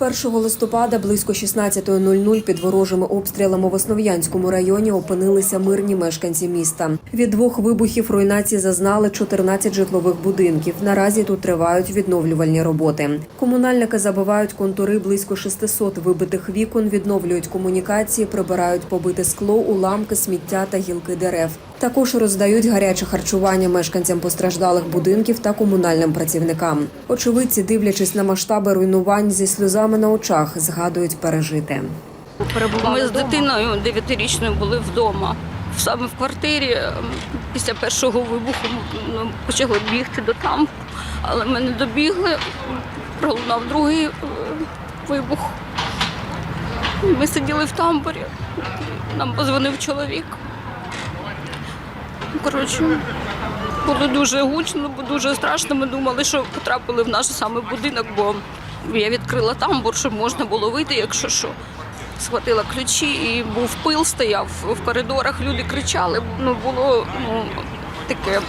1 листопада близько 16.00 під ворожими обстрілами в Основ'янському районі опинилися мирні мешканці міста. Від двох вибухів руйнації зазнали 14 житлових будинків. Наразі тут тривають відновлювальні роботи. Комунальники забивають контури близько 600 вибитих вікон, відновлюють комунікації, прибирають побите скло, уламки, сміття та гілки дерев. Також роздають гаряче харчування мешканцям постраждалих будинків та комунальним працівникам. Очевидці, дивлячись на масштаби руйнувань зі сльозами на очах, згадують пережите. Ми з дитиною дев'ятирічною були вдома. Саме в квартирі після першого вибуху ми почали бігти до там, але ми не добігли. Пролунав другий е, вибух. Ми сиділи в тамбурі. Нам позвонив чоловік. Коротше, було дуже гучно, дуже страшно. Ми думали, що потрапили в наш саме будинок, бо я відкрила тамбур, щоб можна було вийти, якщо що. Схватила ключі і був пил, стояв в коридорах, люди кричали. Ну було ну, таке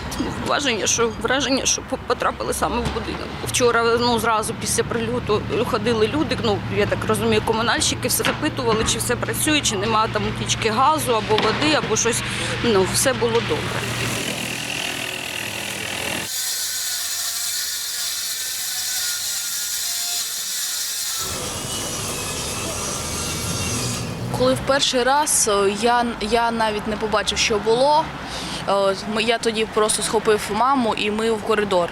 враження, що враження, що по- потрапили саме в будинок. Вчора ну зразу після прильоту ходили люди. Ну я так розумію, комунальщики все запитували, чи все працює, чи немає там утічки газу або води, або щось. Ну все було добре. Коли в перший раз е, я, я навіть не побачив, що було. Е, Я тоді просто схопив маму і ми в коридор.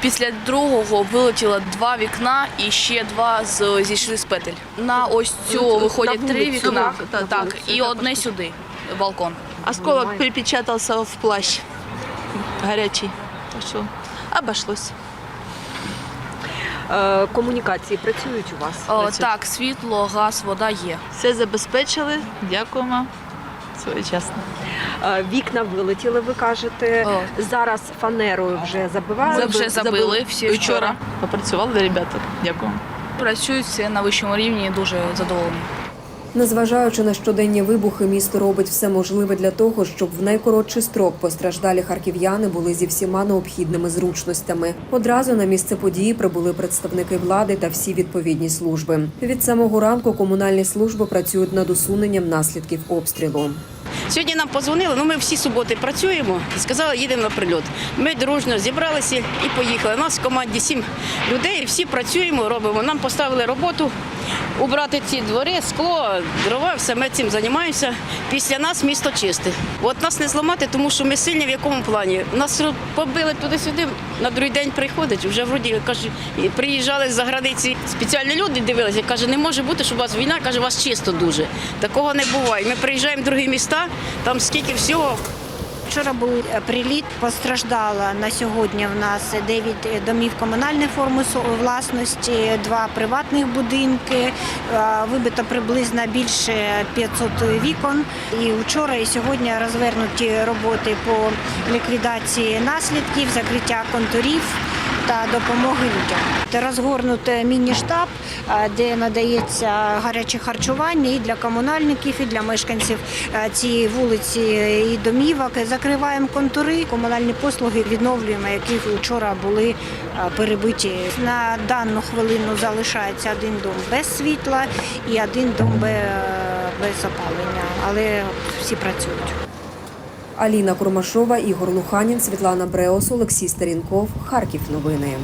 Після другого вилетіло два вікна і ще два з, зійшли з петель. На ось цю виходять три вікна, так, і одне сюди, балкон. Осколок припечатался в плащ горячий. Так что обошлось. Е, Комунікації працюють у вас? О, так, світло, газ, вода є. Все забезпечили. Дякуємо. Своєчасно. чесно Вікна вилетіли, ви кажете. О. Зараз фанерою вже забивали. Вже забили всі вчора. Попрацювали ребята. Дякую. Працюють на вищому рівні, дуже задоволені. Незважаючи на щоденні вибухи, місто робить все можливе для того, щоб в найкоротший строк постраждалі харків'яни були зі всіма необхідними зручностями. Одразу на місце події прибули представники влади та всі відповідні служби. Від самого ранку комунальні служби працюють над усуненням наслідків обстрілу. Сьогодні нам позвонили, ну ми всі суботи працюємо і сказали, їдемо на прильот. Ми дружно зібралися і поїхали. У нас в команді сім людей, всі працюємо, робимо. Нам поставили роботу убрати ці двори, скло, дрова, все ми цим займаємося. Після нас місто чисте. От нас не зламати, тому що ми сильні в якому плані. Нас побили туди-сюди, на другий день приходять, вже вроді каже, приїжджали з-за границі. Спеціальні люди дивилися, каже, не може бути, щоб у вас війна, каже, у вас чисто дуже. Такого не буває. Ми приїжджаємо в другі міста, там скільки всього. Вчора був е, приліт, постраждало на сьогодні в нас 9 домів комунальної форми власності, два приватних будинки, е, вибито приблизно більше 500 вікон. І вчора і сьогодні розвернуті роботи по ліквідації наслідків, закриття контурів та допомоги людям. Розгорнути міні-штаб, е, де надається гаряче харчування і для комунальників, і для мешканців е, цієї вулиці і домівок. Закриваємо контури, комунальні послуги відновлюємо, які вчора були е, перебиті. На дану хвилину залишається один дом без світла і один дом без опалення, але всі працюють. Аліна Курмашова, Ігор Луханін, Світлана Бреос, Олексій Старінков. Харків. Новини.